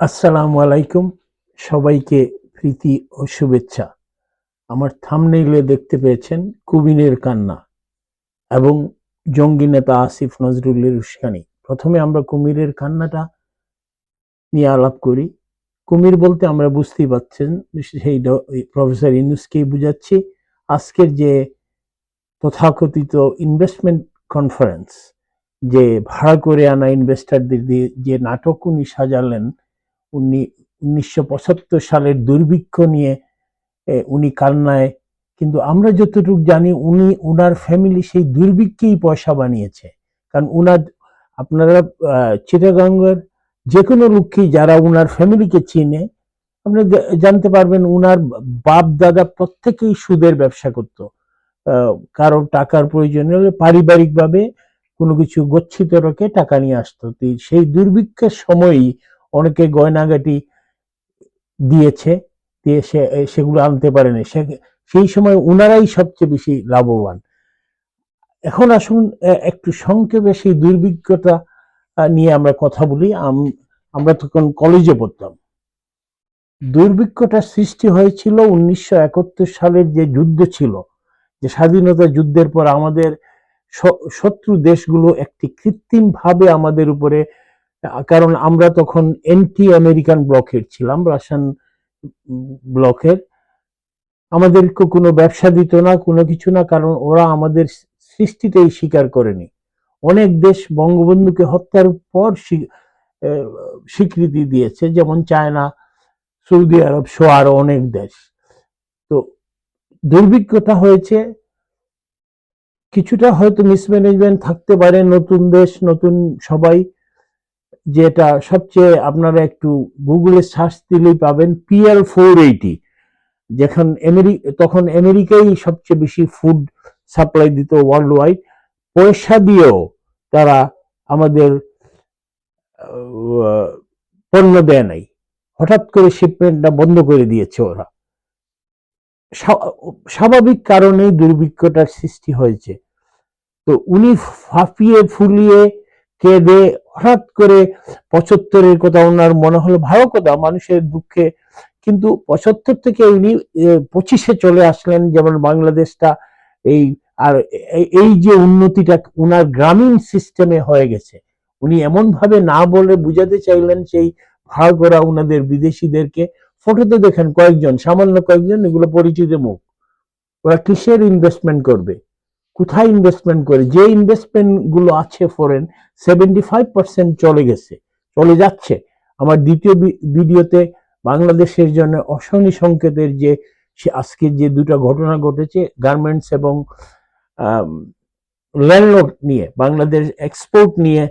আসসালামু আলাইকুম। সবাইকে প্রীতি ও শুভেচ্ছা। আমার থামনেইলে দেখতে পেয়েছেন কুমিরের কান্না এবং জঙ্গি নেতা আসিফ নজরুলের উস্কানি। প্রথমে আমরা কুমিরের কান্নাটা নিয়ে আলাপ করি। কুমির বলতে আমরা বুঝতেই পারছেন সেই প্রফেসর ইনুসকেই বুঝাচ্ছি, আজকের যে তথাকথিত ইনভেস্টমেন্ট কনফারেন্স যে ভাড়া করে আনা ইনভেস্টারদের দিয়ে যে নাটক উনি সাজালেন উনি উনিশশো পঁচাত্তর সালের দুর্ভিক্ষ নিয়ে উনি কান্নায়। কিন্তু আমরা যতটুকু জানি, উনি, উনার ফ্যামিলি সেই দুর্ভিক্ষেই পয়সা বানিয়েছে। কারণ উনার, আপনারা চিটাগাঙ্গের যে কোনো লোককেই যারা উনার ফ্যামিলিকে চিনে, আপনি জানতে পারবেন উনার বাপ দাদা প্রত্যেকেই সুদের ব্যবসা করত। কারও টাকার প্রয়োজন হলে পারিবারিকভাবে কোনো কিছু গচ্ছিত রেখে টাকা নিয়ে আসতো। সেই দুর্ভিক্ষের সময়ই অনেকে গয়নাগাটি দিয়েছে দিয়ে সে সেগুলো আনতে পারেনি। সে- সেই সময় উনারাই সবচেয়ে বেশি লাভবান। এখন আসুন একটু সংক্ষেপে সেই দুর্ভিক্ষতা আহ, নিয়ে আমরা কথা বলি। আম- আমরা তখন কলেজে পড়তাম। দুর্ভিক্ষটা সৃষ্টি হয়েছিল উনিশশো একাত্তর সালের যে যুদ্ধ ছিল যে স্বাধীনতা যুদ্ধের পর আমাদের শত্রু দেশগুলো একটি কৃত্রিম ভাবে আমাদের উপরে কারণ আমরা তখন এন্টি আমেরিকান ব্লকের ছিলাম রাশিয়ান ব্লকের আমাদেরকে কোনো ব্যবসা দিত না, কোনো কিছু না, কারণ ওরা আমাদের সৃষ্টিটাই স্বীকার করেনি। অনেক দেশ বঙ্গবন্ধুকে হত্যার পর স্বীকৃতি দিয়েছে, যেমন চায়না, সৌদি আরব সহ আরও অনেক দেশ। তো দুর্ভিক্ষতা হয়েছে, কিছুটা হয়তো মিসম্যানেজমেন্ট থাকতে পারে নতুন দেশ, নতুন সবাই যেটা সবচেয়ে আপনারা একটু গুগলে সার্চ দিলেই পাবেন পিএল ফোর এইটি যখন তখন আমেরিকাই সবচেয়ে বেশি ফুড সাপ্লাই দিত ওয়ার্ল্ড ওয়াইড পয়সা দিয়েও তারা আমাদের পণ্য দেয় নাই। হঠাৎ করে শিপমেন্টটা বন্ধ করে দিয়েছে ওরা। স্বাভাবিক কারণেই দুর্ভিক্ষটার সৃষ্টি হয়েছে। তো উনি ফাঁপিয়ে ফুলিয়ে কেঁদে হঠাৎ করে পঁচাত্তরের কথা ওনার মনে হলো, ভালো কথা, মানুষের দুঃখে। কিন্তু পঁচাত্তর থেকে উনি পঁচিশে চলে আসলেন, যেমন বাংলাদেশটা এই, আর এই- যে উন্নতিটা উনার গ্রামীণ সিস্টেমে হয়ে গেছে। উনি এমন ভাবে না বলে বুঝাতে চাইলেন সেই ভাড়া করা উনাদের বিদেশিদেরকে। ফটোতে দেখেন কয়েকজন, সামান্য কয়েকজন, এগুলো পরিচিত মুখ। ওরা কিসের ইনভেস্টমেন্ট করবে? কোথায় ইনভেস্টমেন্ট করে? যে ইনভেস্টমেন্টগুলো আছে ফরেন সেভেন্টি ফাইভ পার্সেন্ট চলে গেছে, চলে যাচ্ছে। আমার দ্বিতীয় ভিডিওতে বাংলাদেশের জন্য অশনি সংকেতের যে আজকে যে দুটো ঘটনা ঘটেছে গার্মেন্টস এবং ল্যান্ডলোড নিয়ে, বাংলাদেশ এক্সপোর্ট নিয়ে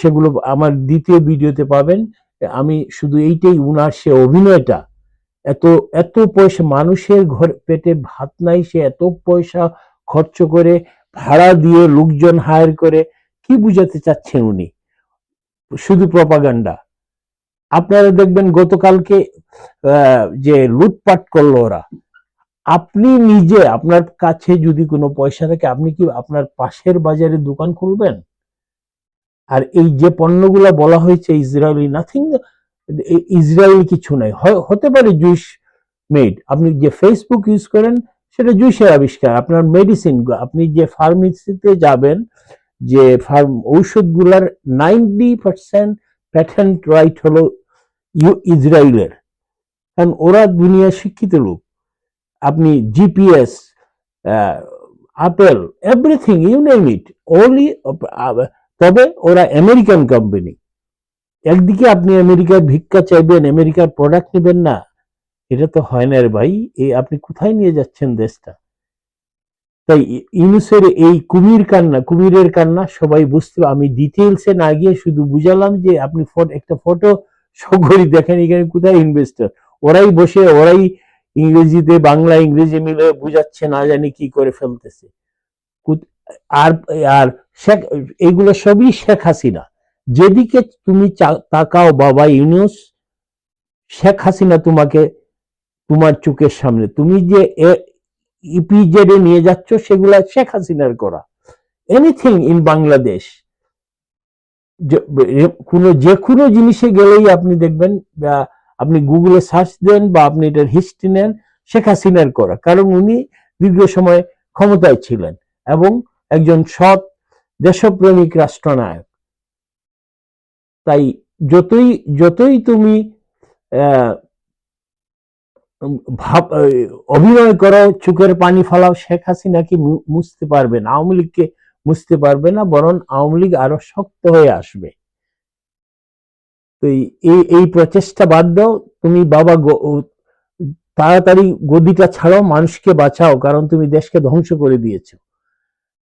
সেগুলো আমার দ্বিতীয় ভিডিওতে পাবেন। আমি শুধু এইটাই, উনার সে অভিনয়টা, এত এত পয়সা, মানুষের ঘর, পেটে ভাত নাই, সে এত পয়সা খরচ করে, ভাড়া দিয়ে লোকজন হায়ার করে, কি বুঝাতে চাচ্ছেন উনি? শুধু প্রপাগান্ডা আপনারা দেখবেন গতকালকে যে লুটপাট করল ওরা, আপনি নিজে আপনার কাছে যদি কোনো পয়সা থাকে, আপনি কি আপনার পাশের বাজারে দোকান খুলবেন? আর এই যে পণ্যগুলো বলা হয়েছে ইসরায়েলি নাথিং ইসরায়েলি কিছু নাই। হতে পারে জুইস মেড আপনি যে ফেসবুক ইউজ করেন সেটা জুইসের আবিষ্কার। আপনার মেডিসিন আপনি যে ফার্মেসিতে যাবেন, যে ফার্ম ঔষধগুলার নাইনটি পার্সেন্ট প্যাটেন্ট রাইট হলো ইসরায়েলের। কারণ ওরা দুনিয়া শিক্ষিত লোক। আপনি GPS apple everything you name it only তবে ওরা আমেরিকান কোম্পানি একদিকে আপনি আমেরিকার ভিক্ষা চাইবেন আমেরিকার প্রোডাক্ট নেবেন না। এটা তো হয় না রে ভাই এই আপনি কোথায় নিয়ে যাচ্ছেন দেশটা? তাই ইউনুসের এই কুমির কান্না, কুমিরের কান্না সবাই বুঝতে আমি ডিটেলসে না গিয়ে শুধু বুঝালাম যে আপনি একটা ফটো শো দেখেন এখানে কোথায় ইনভেস্টর ওরাই বসে, ওরাই ইংরেজিতে, বাংলা, ইংরেজি মিলে বুঝাচ্ছে, না জানি কি করে ফেলতেছে। আর আর শেখ, এগুলো সবই শেখ হাসিনা। যেদিকে তুমি তাকাও বাবা ইউনুস, শেখ হাসিনা তোমাকে তোমার চোখের সামনে। তুমি যে ইপিজেড এ নিয়ে যাচ্ছ, সেগুলা শেখ হাসিনার করা। এনিথিং ইন বাংলাদেশ কোনো, যে কোনো জিনিসে গেলেই আপনি দেখবেন আপনি গুগলে সার্চ দেন, বা আপনি এটার হিস্ট্রি নেন, শেখ হাসিনার করা। কারণ উনি দীর্ঘ সময় ক্ষমতায় ছিলেন এবং একজন সৎ দেশপ্রেমিক রাষ্ট্রনায়ক। তাই যতই যতই তুমি ভাব অভিনয় করো, চোখের পানি ফলাও, শেখ হাসিনাকে মুছতে পারবে না? আওয়ামী লীগকে মুছতে পারবে না, বরং আওয়ামী লীগ আরও শক্ত হয়ে আসবে। তো এই- এই প্রচেষ্টা বাদ দাও। তুমি বাবা তাড়াতাড়ি গদিটা ছাড়ো, মানুষকে বাঁচাও, কারণ তুমি দেশকে ধ্বংস করে দিয়েছ।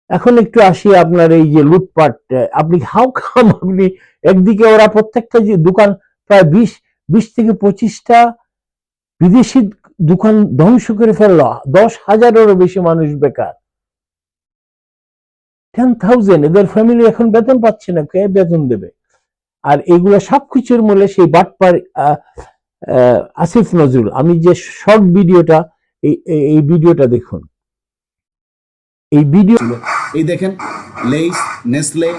এখন একটু আসি আপনার এই যে লুটপাট আপনি হাউ কাম আপনি একদিকে ওরা প্রত্যেকটা যে দোকান, প্রায় বিশ বিশ থেকে পঁচিশটা বিদেশি দোকান ধ্বংস করে ফেলল। দশ হাজারেরও বেশি মানুষ বেকার। টেন থাউজেন্ড এদের ফ্যামিলি এখন বেতন পাচ্ছে না, কে বেতন দেবে? আর এগুলো সবকিছুর মূলে সেই বাটপার আসিফ নজরুল। আমি যে শর্ট ভিডিওটা এই ভিডিওটা দেখুন। এই ভিডিও এই দেখেন Lay's Nestle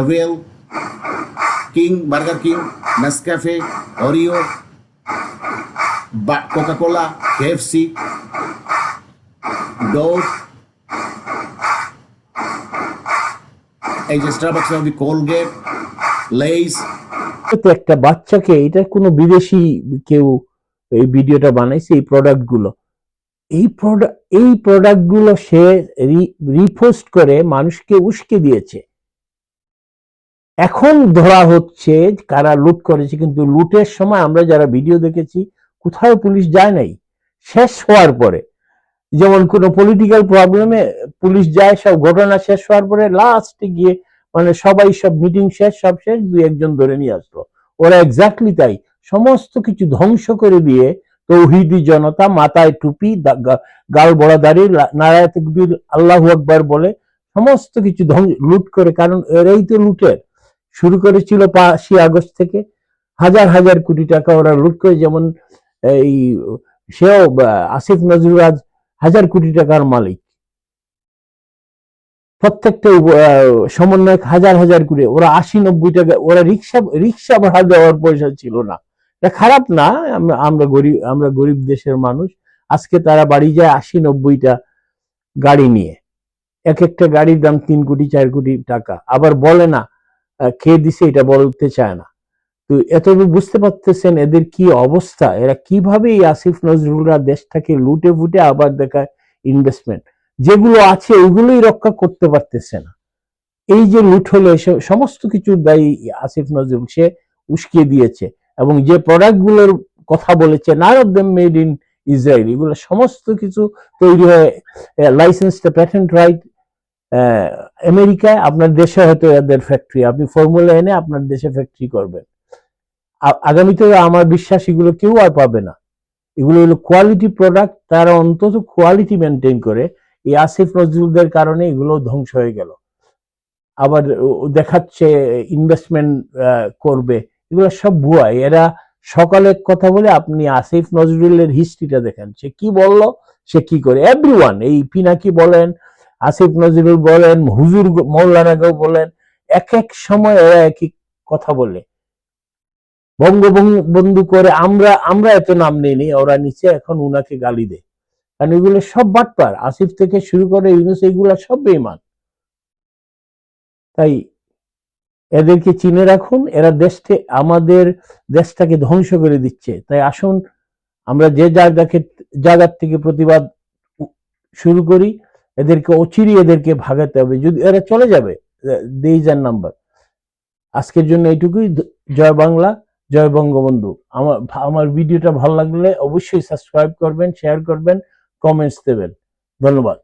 এভরিয়েল king burger king Nescafe Oreo coca cola KFC Dove এই যে স্টারবাক্স কোলগেট লেইস তো একটা বাচ্চাকে, এটা কোনো বিদেশি কেউ এই ভিডিওটা বানাইছে, এই প্রোডাক্টগুলো এই প্রোডাক্ট এই প্রোডাক্টগুলো সে রিপোস্ট করে মানুষকে উস্কে দিয়েছে। এখন ধরা হচ্ছে, কারা লুট করেছে, কিন্তু লুটের সময় আমরা যারা ভিডিও দেখেছি কোথাও পুলিশ যায় নাই, শেষ হওয়ার পরে, যেমন কোনো পলিটিক্যাল প্রবলেমে পুলিশ যায়, সব ঘটনা শেষ হওয়ার পরে লাস্টে গিয়ে মানে সবাই সব মিটিং শেষ, সব শেষ, দুই একজন ধরে নিয়ে আসলো। ওরা এক্স্যাক্টলি তাই, সমস্ত কিছু ধ্বংস করে দিয়ে তৌহিদি জনতা মাথায় টুপি গাল বড় দাড়ি নারায় তকবীর, আল্লাহু আকবার বলে, সমস্ত কিছু লুট করে, কারণ এরাই তো লুটের। শুরু করেছিল পাঁচই আগস্ট থেকে, হাজার হাজার কোটি টাকা ওরা লুট করে, যেমন এই, সেও আসিফ নজরুল হাজার কোটি টাকার মালিক। প্রত্যেকটা সমন্বয়ক হাজার হাজার করে ওরা আশি নব্বই টাকা, ওরা রিক্সা রিক্সা ভাড়া দেওয়ার পয়সা ছিল না। এটা খারাপ না, আমরা গরিব আমরা গরিব দেশের মানুষ, আজকে তারা বাড়ি যায় আশি নব্বইটা গাড়ি নিয়ে। এক একটা গাড়ির দাম তিন কোটি, চার কোটি টাকা। আবার বলে না কে দিছে এটা বলতে চায় না। তো এত বুঝতে পারতেছেন এদের কি অবস্থা? এরা কীভাবে এই আসিফ নজরুলরা দেশটাকে লুটে ফুটে আবার দেখায় ইনভেস্টমেন্ট যেগুলো আছে ওগুলোই রক্ষা করতে পারতেছে না। এই যে লুট হলো সমস্ত কিছুর দায়ী আসিফ নজরুল, সে উস্কিয়ে দিয়েছে এবং যে প্রোডাক্টগুলোর কথা বলেছে নার of them made in Israel এগুলো সমস্ত কিছু তৈরি হয় লাইসেন্সটা প্যাটেন্ট রাইট আমেরিকায় আপনার দেশে হয়তো এদের ফ্যাক্টরি আপনি ফর্মুলা এনে আপনার দেশে ফ্যাক্টরি করবেন। আগামীতে আমার বিশ্বাস এগুলো কেউ আর পাবে না। এগুলো হলো কোয়ালিটি প্রোডাক্ট তারা অন্তত কোয়ালিটি মেনটেন করে। এই আসিফ নজরুলদের কারণে এগুলো ধ্বংস হয়ে গেল। আবার দেখাচ্ছে ইনভেস্টমেন্ট করবে। এগুলো সব ভুয়া। এরা সকালে কথা বলে, আপনি আসিফ নজরুলের হিস্ট্রিটা দেখেন। সে কি বলল? সে কি করে? এভরিওয়ান এই পিনাকি বলেন, আসিফ নজরুল বলেন, হুজুর মৌলানাকেও বলেন, এক এক সময় এরা একই কথা বলে। বঙ্গবন্ধু করে আমরা আমরা এত নাম নেইনি, ওরা নিচে এখন উনাকে গালি দেয়। কারণ এগুলো সব বাটপার, আসিফ থেকে শুরু করে ইউনুস, এগুলা সব বেইমান তাই এদেরকে চিনে রাখুন, এরা দেশকে, আমাদের দেশটাকে ধ্বংস করে দিচ্ছে। তাই আসুন, আমরা যে জায়গাকে, জায়গার থেকে প্রতিবাদ শুরু করি, এদেরকে অচিরি এদেরকে ভাগাতে হবে। যদি এরা চলে যাবে, দেই যার নাম্বার। আজকের জন্য এইটুকুই জয় বাংলা। জয় বঙ্গবন্ধু। আমার আমার ভিডিওটা ভালো লাগলে অবশ্যই সাবস্ক্রাইব করবেন শেয়ার করবেন কমেন্টস দেবেন। ধন্যবাদ।